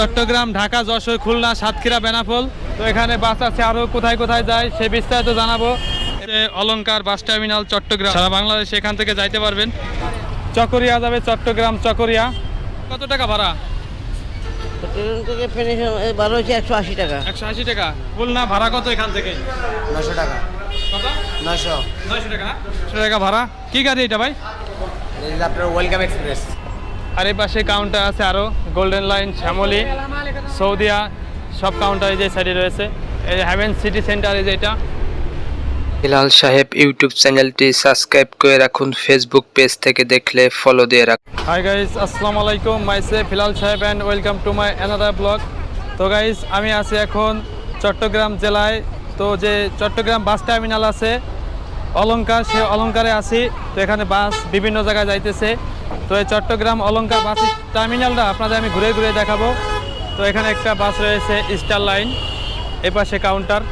চট্টগ্রাম ঢাকা যশোর খুলনা সাতক্ষীরা বেনাপোল। তো এখানে বাস আছে আরও কোথায় কোথায় যায় সে বিস্তারিত জানাব। এ অলংকার বাস টার্মিনাল চট্টগ্রাম। সারা বাংলাদেশ এখান থেকে যাইতে পারবেন। চকরিয়া যাবে চট্টগ্রাম চকরিয়া। কত টাকা ভাড়া? থেকে ফেনি হচ্ছে একশো আশি টাকা। একশো আশি টাকা। খুলনা ভাড়া কত এখান থেকে? নশো টাকা। কত? নশো নয়শো টাকা। না টাকা ভাড়া। কি গাড়ি এটা ভাই? আপনার ওয়েলকাম এক্সপ্রেস। আর এই পাশে কাউন্টার আছে আরও গোল্ডেন লাইন শ্যামলি সৌদিয়া সব কাউন্টার এই যে সাইডে রয়েছে। এই যে হ্যাভেন সিটি সেন্টার এই যে এটা। হিলাল সাহেব ইউটিউব চ্যানেলটি সাবস্ক্রাইব করে রাখুন ফেসবুক পেজ থেকে দেখলে ফলো দিয়ে রাখুন। হাই গাইস আসসালামু আলাইকুম myself Filal Saheb and welcome to my another blog তো গাইস আমি আছি এখন চট্টগ্রাম জেলায়। তো যে চট্টগ্রাম বাস টার্মিনাল আছে অলংকার সে অলংকারে আছি। তো এখানে বাস বিভিন্ন জায়গায় যাইতেছে। তো এই চট্টগ্রাম অলংকার বাস টার্মিনালটা আপনাদের আমি ঘুরে ঘুরে দেখাবো। তো এখানে একটা বাস রয়েছে, স্টার লাইন এপাশে কাউন্টার।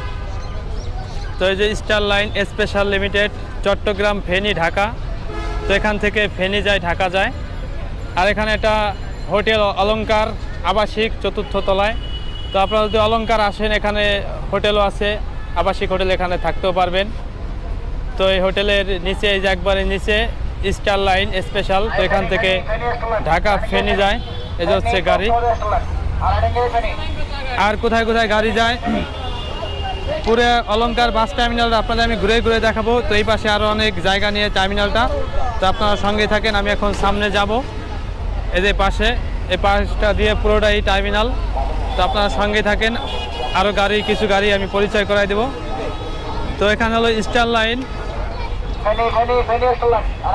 তো এই যে star line special limited, Chattogram Feni Dhaka. তো এখান থেকে ফেনী যায়, ঢাকা যায়। আর এখানে একটা হোটেল অলঙ্কার আবাসিক চতুর্থ তলায়। তো আপনারা যদি অলঙ্কার আসেন, এখানে হোটেলও আছে, আবাসিক হোটেল এখানে থাকতেও পারবেন। তো এই হোটেলের নিচে, এই যে একবারে নিচে স্টার লাইন স্পেশাল, তো এখান থেকে ঢাকা ফেনী যায়, এই হচ্ছে গাড়ি। আর কোথায় কোথায় গাড়ি যায়? পুরো অলংকার বাস টার্মিনালটা আপনাদের আমি ঘুরে ঘুরে দেখাবো। তো এই পাশে আরও অনেক জায়গা নিয়ে টার্মিনালটা তো আপনারা সঙ্গে থাকেন, আমি এখন সামনে যাব। এদের পাশে এই পাশটা দিয়ে পুরোটাই টার্মিনাল তো আপনারা সঙ্গে থাকেন আরও গাড়ি, কিছু গাড়ি আমি পরিচয় করাই দেব। তো এখানে হলো স্টার লাইন।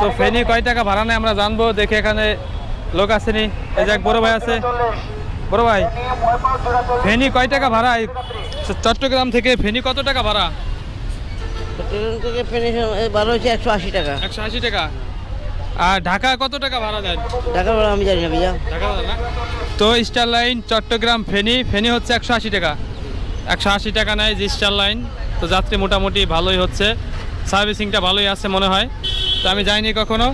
তো ফেনি কয় টাকা ভাড়া নেয় আমরা জানব দেখে এখানে লোক আসেনি এই যে এক বড় ভাই আছে। বড় ভাই ফেনি কয় টাকা ভাড়া? চট্টগ্রাম থেকে ফেনি কত টাকা ভাড়া? ট্রেন থেকে ফেনি বারো হচ্ছে একশো আশি টাকা। একশো আশি টাকা। আর ঢাকা কত টাকা ভাড়া দেন? টাকা ভাড়া আমি জানি না ভাইয়া। ঢাকা ভাড়া না? তো স্টার লাইন চট্টগ্রাম ফেনি ফেনি হচ্ছে একশো আশি টাকা। একশো আশি টাকা নেয় যে স্টার লাইন। তো যাত্রী মোটামুটি ভালোই হচ্ছে। সার্ভিসিংটা ভালোই আছে মনে হয়। তো আমি যাইনি কখনো।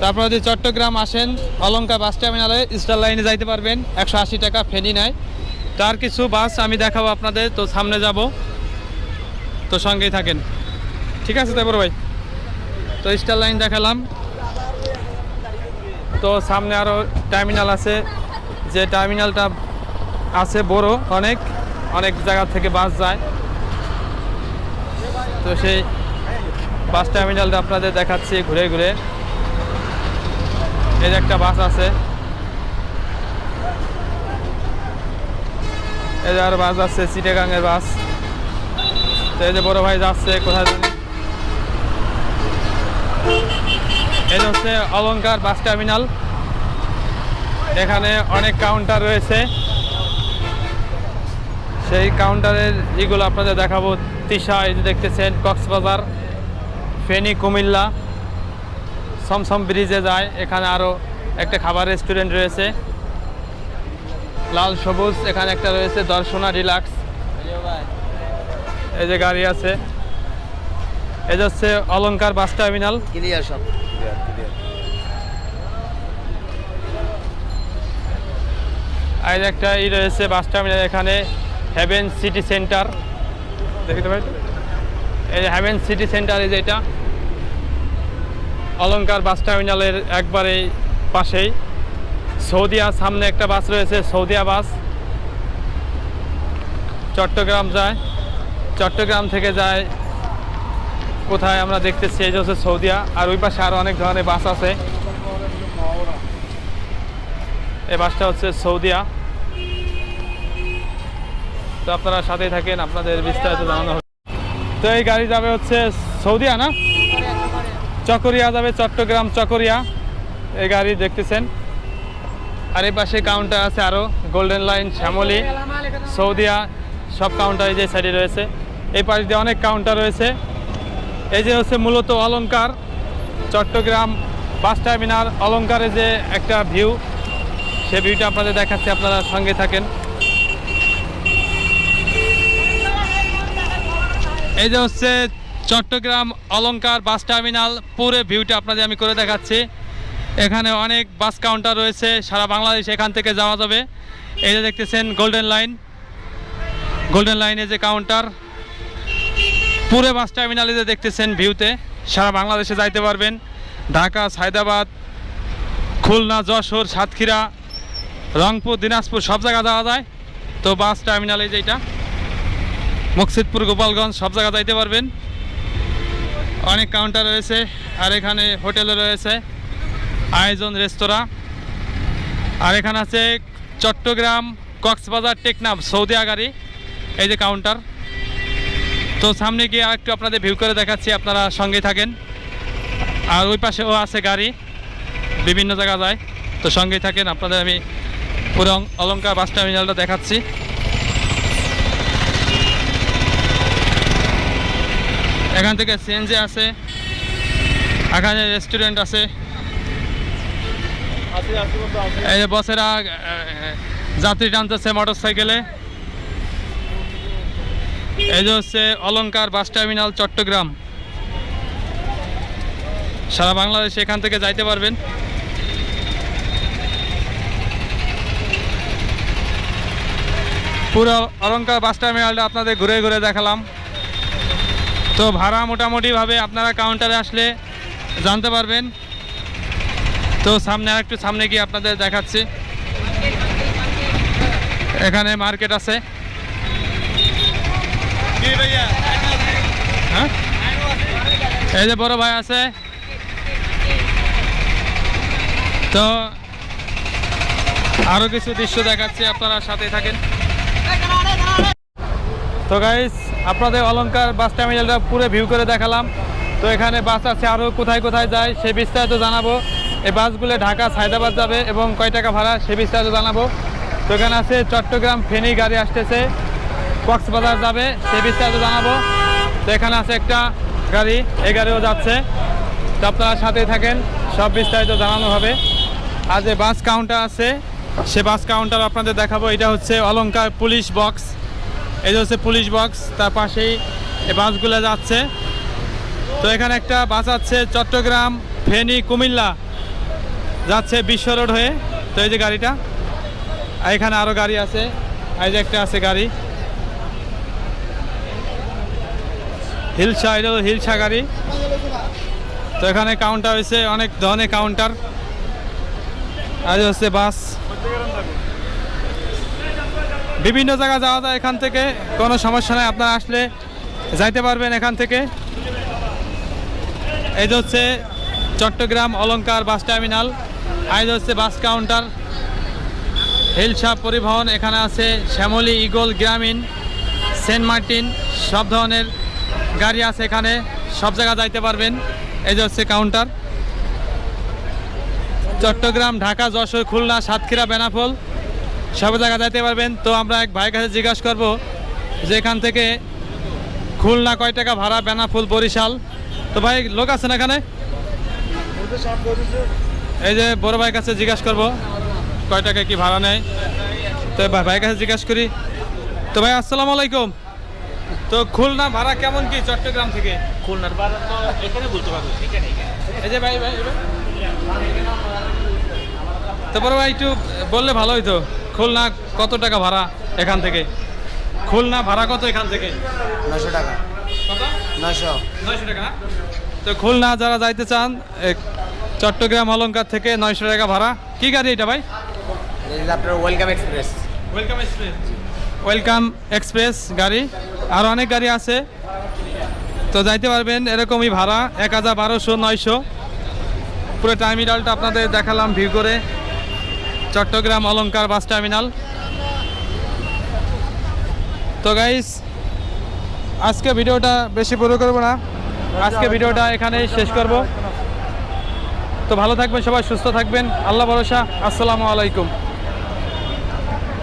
তারপর যদি চট্টগ্রাম আসেন, অলঙ্কা বাস টার্মিনালে স্টার লাইনে যাইতে পারবেন। একশো আশি টাকা ফেনি নেয়। তার কিছু বাস আমি দেখাবো আপনাদের। তো সামনে যাব। তো সঙ্গেই থাকেন। ঠিক আছে তারপর ভাই। তো স্টার লাইন দেখালাম। তো সামনে আরও টার্মিনাল আছে। যে টার্মিনালটা আছে বড় অনেক। অনেক জায়গা থেকে বাস যায়। তো সেই বাস টার্মিনালটা আপনাদের দেখাচ্ছি ঘুরে ঘুরে। এই যে একটা বাস আছে। এই যে আর বাস আছে, চিটাগাংয়ের বাস। তো এই যে বড় ভাই যাচ্ছে, কোথায় এই হচ্ছে অলংকার বাস টার্মিনাল। এখানে অনেক কাউন্টার রয়েছে। সেই কাউন্টারের এগুলো আপনাদের দেখাবো। তিশা, এই যে দেখতেছেন, কক্সবাজার। ফেনী কুমিল্লা সমসম ব্রিজে যায়। এখানে আরও একটা খাবার রেস্টুরেন্ট রয়েছে। লাল সবুজ এখানে একটা রয়েছে দর্শনা রিলাক্স। এই যে গাড়ি আছে। এই যে হচ্ছে অলংকার বাস টার্মিনাল। ক্লিয়ার সব। আর একটা ই রয়েছে বাস টার্মিনাল এখানে হ্যাভেন সিটি সেন্টার দেখতে পাই এই হ্যাভেন সিটি সেন্টার এই যে এটা, অলংকার বাস টার্মিনালের একবারে পাশেই। সৌদিয়া সামনে একটা বাস রয়েছে, সৌদিয়া বাস। চট্টগ্রাম যায়, চট্টগ্রাম থেকে যায়, কোথায় আমরা দেখতেছি, এই যে হচ্ছে সৌদিয়া, আর ওই পাশে আরও অনেক ধরনের বাস আছে। এই বাসটা হচ্ছে সৌদিয়া। তো আপনারা সাথেই থাকেন, আপনাদের বিস্তারিত জানানো তো এই গাড়ি যাবে হচ্ছে সৌদিয়া, না? চকরিয়া যাবে, চট্টগ্রাম চকরিয়া। এই গাড়ি দেখতেছেন। আর এই পাশে কাউন্টার আছে আরও গোল্ডেন লাইন শ্যামলি সৌদিয়া, সব কাউন্টার এই যে সাইডে রয়েছে। এই পাশ দিয়ে অনেক কাউন্টার রয়েছে। এই যে হচ্ছে মূলত অলঙ্কার চট্টগ্রাম বাস টার্মিনাল অলংকারে যে একটা ভিউ সে ভিউটা আপনাদের দেখাচ্ছি, আপনারা সঙ্গে থাকেন। এই যে হচ্ছে চট্টগ্রাম অলঙ্কার বাস টার্মিনাল, পুরো ভিউটা আপনাদের আমি করে দেখাচ্ছি। এখানে অনেক বাস কাউন্টার রয়েছে, সারা বাংলাদেশ এখান থেকে যাওয়া যাবে। এই যে দেখতেছেন গোল্ডেন লাইন গোল্ডেন লাইনে যে কাউন্টার পুরো বাস টার্মিনালে যে দেখতেছেন ভিউতে সারা বাংলাদেশে যাইতে পারবেন। ঢাকা, সায়দাবাদ, খুলনা, যশোর, সাতক্ষীরা, রংপুর, দিনাজপুর, সব জায়গা যাওয়া যায়। তো বাস টার্মিনালে যেটা মুকসিদপুর, গোপালগঞ্জ, সব জায়গা যাইতে পারবেন। অনেক কাউন্টার রয়েছে, আর এখানে হোটেলও রয়েছে। আয়োজন রেস্তোরাঁ। আর এখানে আছে চট্টগ্রাম কক্সবাজার টেকনাফ, সৌদি আগারি, এই যে কাউন্টার তো সামনে গিয়ে আরেকটু আপনাদের ভিউ করে দেখাচ্ছি, আপনারা সঙ্গে থাকেন। আর ওই পাশেও আছে গাড়ি, বিভিন্ন জায়গা যায়। তো সঙ্গেই থাকেন, আপনাদের আমি পুরো অং- অলংকার বাস টার্মিনালটা দেখাচ্ছি। এখান থেকে সিএনজি আছে, এখানে রেস্টুরেন্ট আছে। এই যে বসেরা যাত্রী টানতেছে মোটর সাইকেলে এই যে হচ্ছে অলঙ্কার বাস টার্মিনাল চট্টগ্রাম। সারা বাংলাদেশে এখান থেকে যাইতে পারবেন। পুরো অলঙ্কার বাস টার্মিনালটা আপনাদের ঘুরে ঘুরে দেখালাম। তো ভাড়া মোটামুটিভাবে আপনারা কাউন্টারে আসলে জানতে পারবেন। তো সামনে আর একটু সামনে গিয়ে আপনাদের দেখাচ্ছি। এখানে মার্কেট আছে। হ্যাঁ? এই যে বড় ভাই আছে। তো আরও কিছু দৃশ্য দেখাচ্ছি আপনারা সাথে থাকেন। তো গাইস আপনাদের অলংকার বাস টার্মিনালটা পুরো ভিউ করে দেখালাম। তো এখানে বাস আছে আরও কোথায় কোথায় যায় সে বিস্তারিত জানাব। এই বাসগুলো ঢাকা সায়দাবাদ যাবে এবং কয় টাকা ভাড়া সে বিস্তারিত জানাব। তো এখানে আছে চট্টগ্রাম ফেনী গাড়ি আসতেছে। কক্সবাজার যাবে সে বিস্তারিত জানাব। তো এখানে আছে একটা গাড়ি, এই গাড়িও যাচ্ছে। তো আপনারা সাথে থাকেন, সব বিস্তারিত জানানো হবে। আর যে বাস কাউন্টার আছে, সে বাস কাউন্টার আপনাদের দেখাবো। এটা হচ্ছে অলঙ্কার পুলিশ বক্স এই যে হচ্ছে পুলিশ বক্স তার পাশেই এই বাসগুলো যাচ্ছে। তো এখানে একটা বাস আছে, চট্টগ্রাম, ফেনী, কুমিল্লা। যাচ্ছে বিশ্ব রোড হয়ে। তো এই যে গাড়িটা, আর এখানে আরও গাড়ি আছে। এই যে একটা আছে গাড়ি। হিলসা এটা হলো হিলসা গাড়ি। তো এখানে কাউন্টার হয়েছে, অনেক ধরনের কাউন্টার আর হচ্ছে বাস। বিভিন্ন জায়গা যাওয়া যায় এখান থেকে, কোনো সমস্যা নেই, আপনারা আসলে যাইতে পারবেন এখান থেকে। এই হচ্ছে চট্টগ্রাম অলঙ্কার বাস টার্মিনাল এই হচ্ছে বাস কাউন্টার। হিলসা পরিবহন, এখানে আছে Shyamoli Eagle Grameen, Saint Martin, সব ধরনের গাড়ি আছে এখানে, সব জায়গা যাইতে পারবেন। এই যে হচ্ছে কাউন্টার। চট্টগ্রাম, ঢাকা, যশোর, খুলনা, সাতক্ষীরা বেনাফল সব জায়গা যাইতে পারবেন। তো আমরা এক ভাইয়ের কাছে জিজ্ঞাসা করব যে এখান থেকে খুলনা কয় টাকা ভাড়া বেনাফুল বরিশাল? তো ভাই লোক আছেন এখানে? এই যে বড় ভাইয়ের কাছে জিজ্ঞাসা করব কয় টাকা কি ভাড়া নেয়? তো ভাই- ভাইয়ের কাছে জিজ্ঞাসা করি। তো ভাই আসসালামু আলাইকুম। তো খুলনা ভাড়া কেমন কি চট্টগ্রাম থেকে? খুলনার বাজার তো এখানে বলতে পারব এই যে ভাই ভাই। তো বড় ভাই একটু বললে ভালো হইতো। খুলনা কত টাকা ভাড়া এখান থেকে? খুলনা ভাড়া কত এখান থেকে? নশো টাকা। কত? নশো নয়শো টাকা। তো খুলনা যারা যাইতে চান চট্টগ্রাম অলঙ্কার থেকে নয়শো টাকা ভাড়া। কি গাড়ি এটা ভাই? আপনার welcome express welcome express welcome express গাড়ি। আর অনেক গাড়ি আছে। তো যাইতে পারবেন এরকমই ভাড়া। এক হাজার বারোশো নয়শো। পুরো টার্মিনালটা আপনাদের দেখালাম ভিউ করে। চট্টগ্রাম অলঙ্কার বাস টার্মিনাল। তো গাইস আজকে ভিডিওটা বেশি বড় করব না। আজকে ভিডিওটা এখানেই শেষ করব। তো ভালো থাকবেন সবাই, সুস্থ থাকবেন। আল্লাহ ভরসা। আসসালামু আলাইকুম।